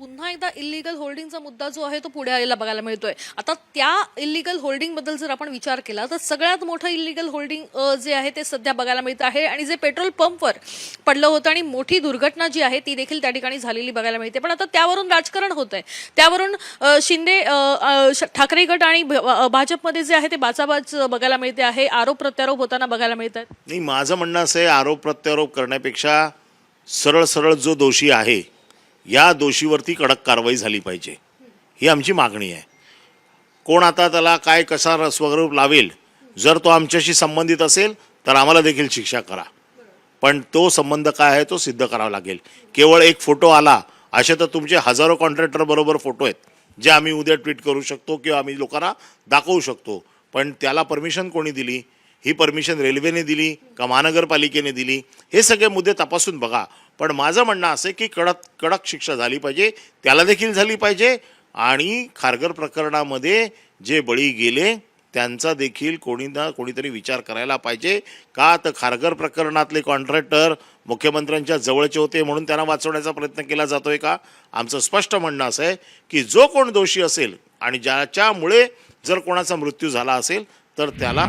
पुन्हा एकदा इलिगल होल्डिंगचा मुद्दा जो आहे तो पुढे आलेला बघायला मिळतोय. आता त्या इलिगल होल्डिंगबद्दल जर आपण विचार केला तर सगळ्यात मोठं इलिगल होल्डिंग जे आहे ते सध्या बघायला मिळत आहे आणि जे पेट्रोल पंपवर पडलं होतं आणि मोठी दुर्घटना जी आहे ती देखील त्या ठिकाणी झालेली बघायला मिळते. पण आता त्यावरून राजकारण होत आहे त्यावरून शिंदे श- ठाकरे गट आणि भ- भाजपमध्ये जे आहे ते बाचाबाच बघायला मिळते आहे. आरोप प्रत्यारोप होताना बघायला मिळत आहेत नाही माझं म्हणणं असं आहे आरोप प्रत्यारोप करण्यापेक्षा सरळ सरळ जो दोषी आहे या दोषीवरती कडक कारवाई झाली पाहिजे. ही आमची मागणी आहे. कोण आता त्याला काय कसा स्वरूप लावेल? जर तो आमच्याशी संबंधित असेल तर आम्हाला देखील शिक्षा करा. पण तो संबंध काय आहे तो सिद्ध करावा लागेल. केवळ एक फोटो आला असे तर तुमचे हजारो कॉन्ट्रॅक्टर बरोबर फोटो आहेत जे आम्ही उद्या ट्विट करू शकतो किंवा आम्ही लोकांना दाखवू शकतो. पण त्याला परमिशन कोणी दिली? ही परमिशन रेल्वेने दिली का महानगरपालिकेने दिली? हे सगळे मुद्दे तपासून बघा. पण माझं म्हणणं असं आहे की कडक कडक शिक्षा झाली पाहिजे त्याला देखील झाली पाहिजे आणि खारघर प्रकरणामध्ये जे बळी गेले त्यांचा देखील कोणी ना कोणीतरी विचार करायला पाहिजे. का तर खारघर प्रकरणातले कॉन्ट्रॅक्टर मुख्यमंत्र्यांच्या जवळचे होते म्हणून त्यांना वाचवण्याचा प्रयत्न केला जातो आहे का? आमचं स्पष्ट म्हणणं असं आहे की जो कोण दोषी असेल आणि ज्याच्यामुळे जर कोणाचा मृत्यू झाला असेल तर त्याला